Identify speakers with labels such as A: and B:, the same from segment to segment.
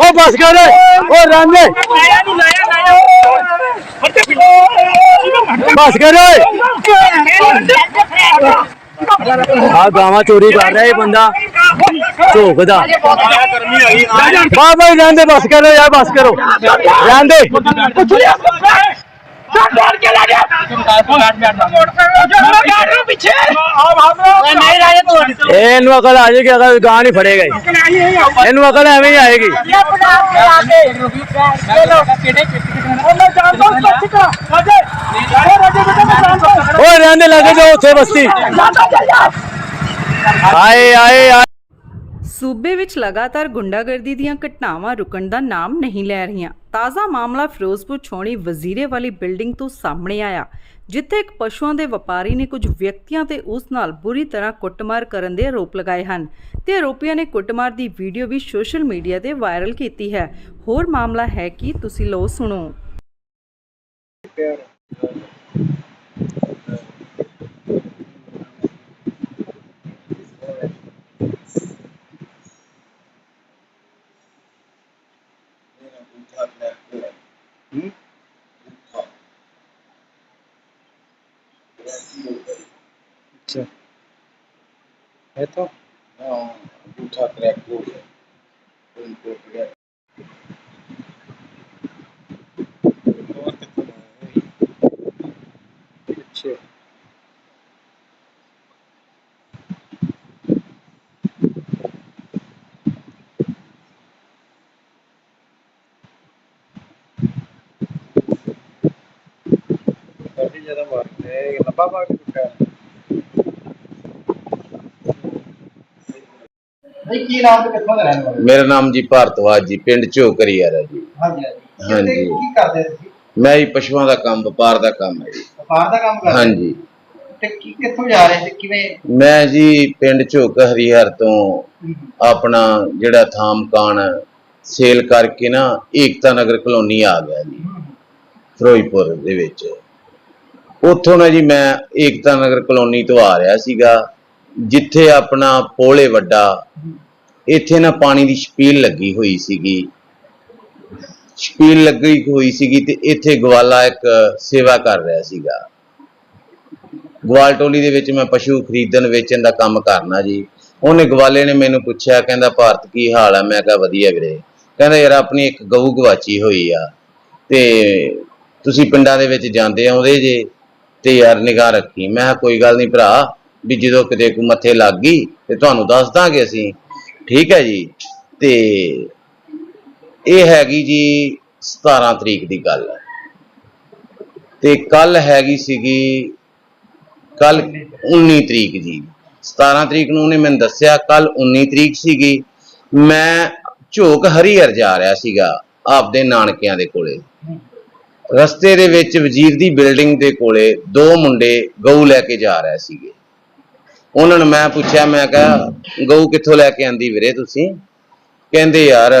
A: ਉਹ ਬਸ ਕਰ। ਉਹ ਰਾਂਦੇ ਬਸ ਕਰ। ਓਏ ਆ ਗਾਵਾਂ ਚੋਰੀ ਕਰ ਰਿਹਾ ਇਹ ਬੰਦਾ। ਝੋਕਦਾ। ਬਾ ਬਈ ਰਹਿੰਦੇ ਬਸ ਕਰੋ ਯਾਰ, ਬਸ ਕਰੋ। ਰਹਿੰਦੇ ਇਹਨੂੰ ਅਕਲ ਆ ਜਾਏਗੀ ਅਕਲ ਗਾਂ ਨਹੀਂ ਫੜੇਗਾ ਇਹ। ਇਹਨੂੰ ਅਕਲ ਐਵੇਂ ਹੀ ਆਏਗੀ। ਓਏ ਰਹਿੰਦੇ ਲੱਗੇ ਜੋ ਉੱਥੇ ਬਸਤੀ। ਆਏ ਆਏ।
B: ਸੂਬੇ ਵਿੱਚ ਲਗਾਤਾਰ ਗੁੰਡਾਗਰਦੀ ਦੀਆਂ ਘਟਨਾਵਾਂ ਰੁਕਣ ਦਾ ਨਾਮ ਨਹੀਂ ਲੈ ਰਹੀਆਂ। ਤਾਜ਼ਾ ਮਾਮਲਾ ਫਿਰੋਜ਼ਪੁਰ ਛੋਣੀ ਵਜ਼ੀਰੇ ਵਾਲੀ ਬਿਲਡਿੰਗ ਤੋਂ ਸਾਹਮਣੇ ਆਇਆ, ਜਿੱਥੇ ਇੱਕ ਪਸ਼ੂਆਂ ਦੇ ਵਪਾਰੀ ਨੇ ਕੁਝ ਵਿਅਕਤੀਆਂ ਤੇ ਉਸ ਨਾਲ ਬੁਰੀ ਤਰ੍ਹਾਂ ਕੁੱਟਮਾਰ ਕਰਨ ਦੇ ਆਰੋਪ ਲਗਾਏ ਹਨ। ਤੇ ਆਰੋਪੀਆਂ ਨੇ ਕੁੱਟਮਾਰ ਦੀ ਵੀਡੀਓ ਵੀ ਸੋਸ਼ਲ ਮੀਡੀਆ ਤੇ ਵਾਇਰਲ ਕੀਤੀ ਹੈ। ਹੋਰ ਮਾਮਲਾ ਹੈ ਕਿ ਤੁਸੀਂ ਲੋ ਸੁਣੋ।
C: अच्छा है तो
D: हाँ अंगूठा क्रैक हो गया उनको क्रैक ਮੇਰਾ ਨਾਮ ਜੀ ਭਾਰਤਵਾਜ ਜੀ ਪਿੰਡ ਝੋਕਰੀ ਆ ਰਿਹਾ ਜੀ।
E: ਹਾਂਜੀ
D: ਮੈਂ ਹੀ ਪਸ਼ੂਆਂ ਦਾ ਕੰਮ ਵਪਾਰ ਦਾ ਕੰਮ ਹੈ ਜੀ।
E: ਵਪਾਰ ਦਾ ਕੰਮ ਕਰਦੇ?
D: ਹਾਂਜੀ।
E: ਤੇ ਕੀ ਕਿੱਥੋਂ ਜਾ ਰਹੇ ਸੀ ਕਿਵੇਂ?
D: ਮੈਂ ਜੀ ਪਿੰਡ ਝੋਕ ਹਰੀਹਰ ਤੋਂ ਆਪਣਾ ਜਿਹੜਾ ਥਾਮ ਮਕਾਨ ਸੇਲ ਕਰਕੇ ਨਾ ਏਕਤਾ ਨਗਰ ਕਲੋਨੀ ਆ ਗਿਆ ਜੀ। ਹਮ, ਫਿਰੋਜ਼ਪੁਰ ਦੇ ਵਿੱਚ। ਉੱਥੋਂ ਨਾ ਜੀ ਮੈਂ ਏਕਤਾ ਨਗਰ ਕਲੋਨੀ ਤੋਂ ਆ ਰਿਹਾ ਸੀਗਾ, ਜਿੱਥੇ ਆਪਣਾ ਪੋਲੇ ਵੱਡਾ, ਇੱਥੇ ਨਾ ਪਾਣੀ ਦੀ ਛਪੀਲ ਲੱਗੀ ਹੋਈ ਸੀਗੀ। ਛਪੀਲ ਲੱਗੀ ਹੋਈ ਸੀਗੀ ਤੇ ਇੱਥੇ ਗਵਾਲਾ ਇੱਕ ਸੇਵਾ ਕਰ ਰਿਹਾ ਸੀਗਾ। ਗਵਾਲ ਟੋਲੀ ਦੇ ਵਿੱਚ ਮੈਂ ਪਸ਼ੂ ਖਰੀਦਣ, ਵੇਚਣ ਦਾ ਕੰਮ ਕਰਨਾ ਜੀ। ਉਹਨੇ ਗਵਾਲੇ ਨੇ ਮੈਨੂੰ ਪੁੱਛਿਆ, ਕਹਿੰਦਾ, ਭਾਰਤ ਕੀ ਹਾਲ ਆ? ਮੈਂ ਕਿਹਾ, ਵਧੀਆ ਵੀਰੇ। ਕਹਿੰਦਾ, ਯਾਰ, ਆਪਣੀ ਇੱਕ ਗਊ ਗਵਾਚੀ ਹੋਈ ਆ ਤੇ ਤੁਸੀਂ ਪਿੰਡਾਂ ਦੇ ਵਿੱਚ ਜਾਂਦੇ ਆਉਂਦੇ ਜੇ? ਤੇ ਯਾਰ ਨਿਗਾਹ ਰੱਖੀ। ਮੈਂ ਕਿਹਾ, ਕੋਈ ਗੱਲ ਨਹੀਂ ਭਰਾ, ਵੀ ਜਦੋਂ ਕਿਤੇ ਕੋ ਮੱਥੇ ਲੱਗ ਗਈ ਤੇ ਤੁਹਾਨੂੰ ਦੱਸ ਦਾਂਗੇ ਅਸੀਂ। ਠੀਕ ਹੈ ਜੀ? ਤੇ ਇਹ ਹੈਗੀ ਜੀ 17 ਤਰੀਕ ਦੀ ਗੱਲ ਹੈ। ਤੇ ਕੱਲ ਹੈਗੀ ਸੀਗੀ ਕੱਲ 19 ਤਰੀਕ ਜੀ। 17 ਤਰੀਕ ਨੂੰ ਉਹਨੇ ਮੈਨੂੰ ਦੱਸਿਆ ਕੱਲ 19 ਤਰੀਕ ਸੀਗੀ। ਮੈਂ ਝੋਕ ਹਰੀਹਰ ਜਾ ਰਿਹਾ ਸੀਗਾ ਆਪਦੇ ਨਾਨਕਿਆਂ ਦੇ ਕੋਲੇ। ਰਸਤੇ ਦੇ ਵਿੱਚ ਵਜ਼ੀਰ ਦੀ ਬਿਲਡਿੰਗ ਦੇ ਕੋਲੇ ਦੋ ਮੁੰਡੇ ਗਊ ਲੈ ਕੇ ਜਾ ਰਹੇ ਸੀਗੇ। ਉਹਨਾਂ ਨੂੰ ਮੈਂ ਪੁੱਛਿਆ, ਮੈਂ ਕਿਹਾ, ਗਊ ਕਿੱਥੋਂ ਲੈ ਕੇ ਆਂਦੀ ਵੀਰੇ ਤੁਸੀਂ? ਕਹਿੰਦੇ, ਯਾਰ,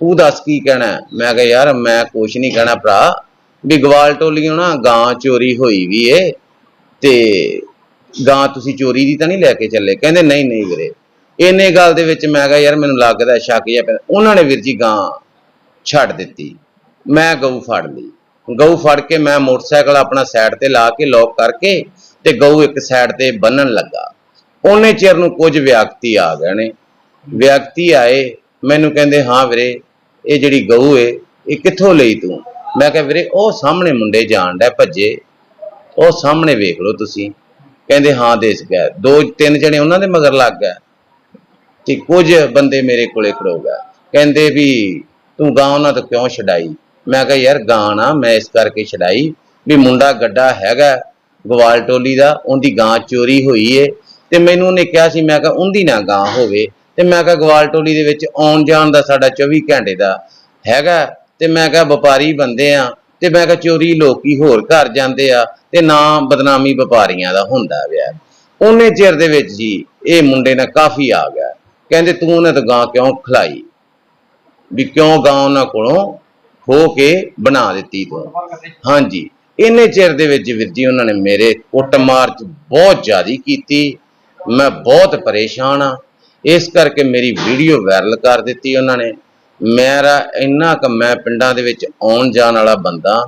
D: ਤੂੰ ਦੱਸ ਕੀ ਕਹਿਣਾ ਮੈਂ ਕਿਹਾ, ਯਾਰ, ਮੈਂ ਕੁਛ ਨਹੀਂ ਕਹਿਣਾ ਭਰਾ। ਵੀ ਗਵਾਲ ਟੋਲੀਓ ਨਾ, ਗਾਂ ਚੋਰੀ ਹੋਈ ਵੀ ਏ ਤੇ ਗਾਂ ਤੁਸੀਂ ਚੋਰੀ ਦੀ ਤਾਂ ਨਹੀਂ ਲੈ ਕੇ ਚੱਲੇ? ਕਹਿੰਦੇ, ਨਹੀਂ ਨਹੀਂ ਵੀਰੇ। ਇੰਨੇ ਗੱਲ ਦੇ ਵਿੱਚ ਮੈਂ ਕਿਹਾ, ਯਾਰ, ਮੈਨੂੰ ਲੱਗਦਾ ਸ਼ੱਕ ਜਿਹਾ ਉਹਨਾਂ ਨੇ ਵੀਰ ਜੀ ਗਾਂ ਛੱਡ ਦਿੱਤੀ। ਮੈਂ ਗਊ ਫੜ ਲਈ। ਗਊ ਫੜ ਕੇ ਮੈਂ ਮੋਟਰਸਾਈਕਲ ਆਪਣਾ ਸਾਈਡ ਤੇ ਲਾ ਕੇ ਲੋਕ ਕਰਕੇ ਤੇ ਗਊ ਇੱਕ ਸਾਈਡ ਤੇ ਬੰਨਣ ਲੱਗਾ। ਉਹਨੇ ਚਿਰ ਨੂੰ ਕੁਝ ਵਿਅਕਤੀ ਆ ਗਏ ਨੇ। ਵਿਅਕਤੀ ਆਏ, ਮੈਨੂੰ ਕਹਿੰਦੇ, ਹਾਂ ਵੀਰੇ, ਇਹ ਜਿਹੜੀ ਗਊ ਏ, ਇਹ ਕਿੱਥੋਂ ਲਈ ਤੂੰ? ਮੈਂ ਕਿਹਾ, ਵੀਰੇ, ਉਹ ਸਾਹਮਣੇ ਮੁੰਡੇ ਜਾਣ ਡੈ ਭੱਜੇ। ਉਹ ਸਾਹਮਣੇ ਵੇਖ ਲਓ ਤੁਸੀਂ। ਕਹਿੰਦੇ, ਹਾਂ ਦੇਸ ਗਏ ਦੋ, ਤਿੰਨ ਜਣੇ ਉਹਨਾਂ ਦੇ ਮਗਰ ਲੱਗ ਗਏ। ਤੇ ਕੁਝ ਬੰਦੇ ਮੇਰੇ ਕੋਲੇ ਖੜੋ ਗਏ। ਕਹਿੰਦੇ ਵੀ, ਤੂੰ ਗਾਂ ਉਹਨਾਂ ਤੋਂ ਕਿਉਂ ਛਡਾਈ? ਮੈਂ ਕਿਹਾ, ਯਾਰ, ਗਾਂ ਨਾ ਮੈਂ ਇਸ ਕਰਕੇ ਛਡਾਈ ਵੀ ਮੁੰਡਾ ਗੱਡਾ ਹੈਗਾ, ਗਵਾਲ ਟੋਲੀ ਦਾ, ਉਹਦੀ ਗਾਂ ਚੋਰੀ ਹੋਈ ਏ। ਤੇ ਮੈਨੂੰ ਉਹਨੇ ਕਿਹਾ ਸੀ, ਮੈਂ ਕਿਹਾ, ਉਹਦੀ ਨਾ ਗਾਂ ਹੋਵੇ। ਤੇ ਮੈਂ ਕਿਹਾ, ਗਵਾਲ ਟੋਲੀ ਦੇ ਵਿੱਚ ਆਉਣ ਜਾਣ ਦਾ ਸਾਡਾ 24 ਘੰਟੇ ਦਾ ਹੈਗਾ। ਤੇ ਮੈਂ ਕਿਹਾ, ਵਪਾਰੀ ਬੰਦੇ ਆ। ਤੇ ਮੈਂ ਕਿਹਾ, ਚੋਰੀ ਲੋਕੀ ਹੋਰ ਘਰ ਜਾਂਦੇ ਆ ਤੇ ਨਾ ਬਦਨਾਮੀ ਵਪਾਰੀਆਂ ਦਾ ਹੁੰਦਾ ਵਿਆ ਉਹਨੇ ਚਿਰ ਦੇ ਵਿੱਚ ਜੀ ਇਹ ਮੁੰਡੇ ਨਾਲ ਕਾਫੀ ਆ ਗਿਆ। ਕਹਿੰਦੇ, ਤੂੰ ਉਹਨੇ ਤਾਂ ਗਾਂ ਕਿਉਂ ਖਲਾਈ? ਵੀ ਕਿਉਂ ਗਾਂ ਉਹਨਾਂ ਕੋਲੋਂ ਹੋ ਕੇ ਬਣਾ ਦਿੱਤੀ ਤੂੰ। ਹਾਂਜੀ। ਇੰਨੇ ਚਿਰ ਦੇ ਵਿੱਚ ਵੀਰ ਜੀ ਉਹਨਾਂ ਨੇ ਮੇਰੇ ਕੁੱਟਮਾਰ ਚ ਬਹੁਤ ਜ਼ਿਆਦੀ ਕੀਤੀ। ਮੈਂ ਬਹੁਤ ਪਰੇਸ਼ਾਨ ਆ ਇਸ ਕਰਕੇ ਮੇਰੀ ਵੀਡੀਓ ਵਾਇਰਲ ਕਰ ਦਿੱਤੀ ਉਹਨਾਂ ਨੇ। ਮੇਰਾ ਇੰਨਾ ਕੁ ਮੈਂ ਪਿੰਡਾਂ ਦੇ ਵਿੱਚ ਆਉਣ ਜਾਣ ਵਾਲਾ ਬੰਦਾ,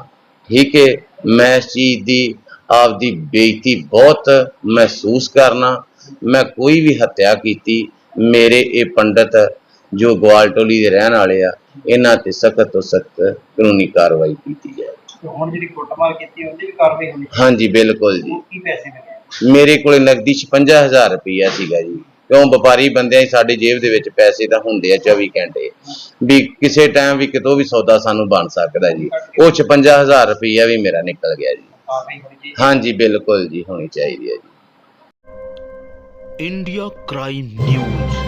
D: ਠੀਕ ਹੈ ਮੈਂ ਇਸ ਚੀਜ਼ ਦੀ ਆਪਦੀ ਬੇਇੱਜ਼ਤੀ ਬਹੁਤ ਮਹਿਸੂਸ ਕਰਨਾ। ਮੈਂ ਕੋਈ ਵੀ ਹੱਤਿਆ ਕੀਤੀ, ਮੇਰੇ ਇਹ ਪੰਡਤ ਜੋ ਗਵਾਲਟੋਲੀ ਦੇ ਰਹਿਣ ਵਾਲੇ ਆ ਇਹਨਾਂ ਤੇ ਸਖਤ ਤੋਂ ਸਖਤ ਕਾਨੂੰਨੀ ਕਾਰਵਾਈ ਕੀਤੀ ਜਾਏ।
E: ਹੁਣ ਜਿਹੜੀ
D: ਹਾਂਜੀ ਬਿਲਕੁਲ ਜੀ। ਮੇਰੇ ਕੋਲੇ ਨਗਦੀ 56000 ਰੁਪਇਆ ਸੀਗਾ ਜੀ। ਕਿਉਂ ਵਪਾਰੀ ਬੰਦਿਆਂ ਹੀ ਸਾਡੀ ਜੇਬ ਦੇ ਵਿੱਚ ਪੈਸੇ ਤਾਂ ਹੁੰਦੇ ਆ 24 ਘੰਟੇ। ਵੀ ਕਿਸੇ ਟਾਈਮ ਵੀ ਕਿਤੋਂ ਵੀ ਸੌਦਾ ਸਾਨੂੰ ਬਣ ਸਕਦਾ ਜੀ। ਉਹ 56000 ਰੁਪਈਆ ਵੀ ਮੇਰਾ ਨਿਕਲ ਗਿਆ ਜੀ। ਹਾਂਜੀ ਬਿਲਕੁਲ ਜੀ ਹੋਣੀ ਚਾਹੀਦੀ ਹੈ ਜੀ।
F: India crime news